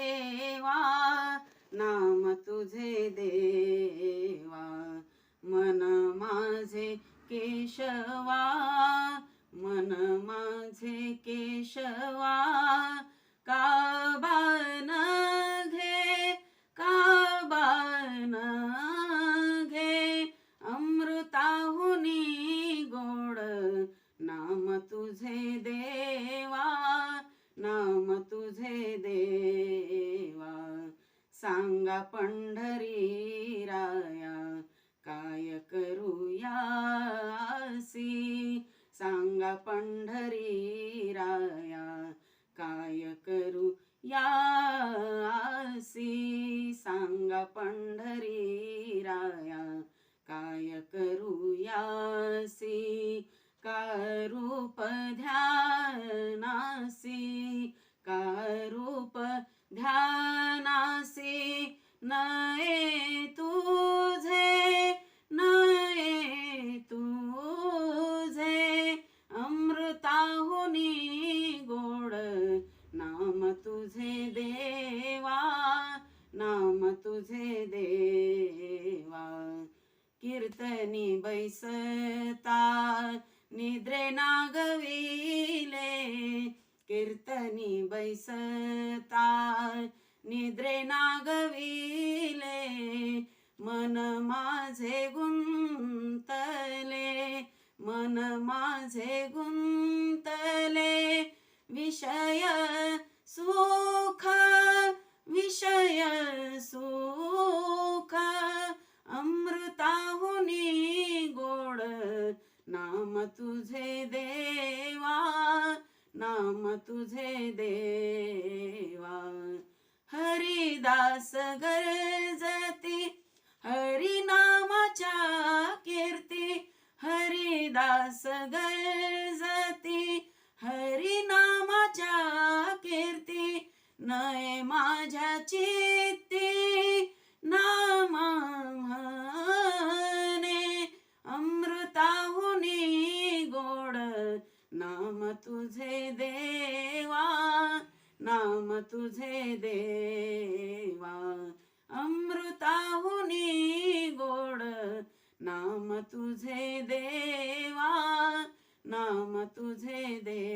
देवा नाम तुझे देवा मन माझे केशवा मन माझे केशवा का नाम तुझे देवा सांगा पंढरी राया काय करूयासी सांगा पंढरी राया काय करू यासी सांगा पंढरी राया काय करू यासी का रूप नये तुझे नये तुझे. अमृताहुनी गोड नाम तुझे देवा नाम तुझे देवा. कीर्तनी बैसता निद्रे नागविले. कीर्तनी बैसता निद्रे ना माझे गुंतले विषय सुख विषय सुख. अमृताहुनी गोड नाम तुझे देवा नाम तुझे देवा. हरिदास गरजती हरिदास गळजती हरिनामाच्या कीर्ती नये माझ्या चित्ती नामा अमृताहुनी गोड नाम तुझे देवा नाम तुझे देवा अमृताहुनी गोड नाम तुझे देवा. तुझे दे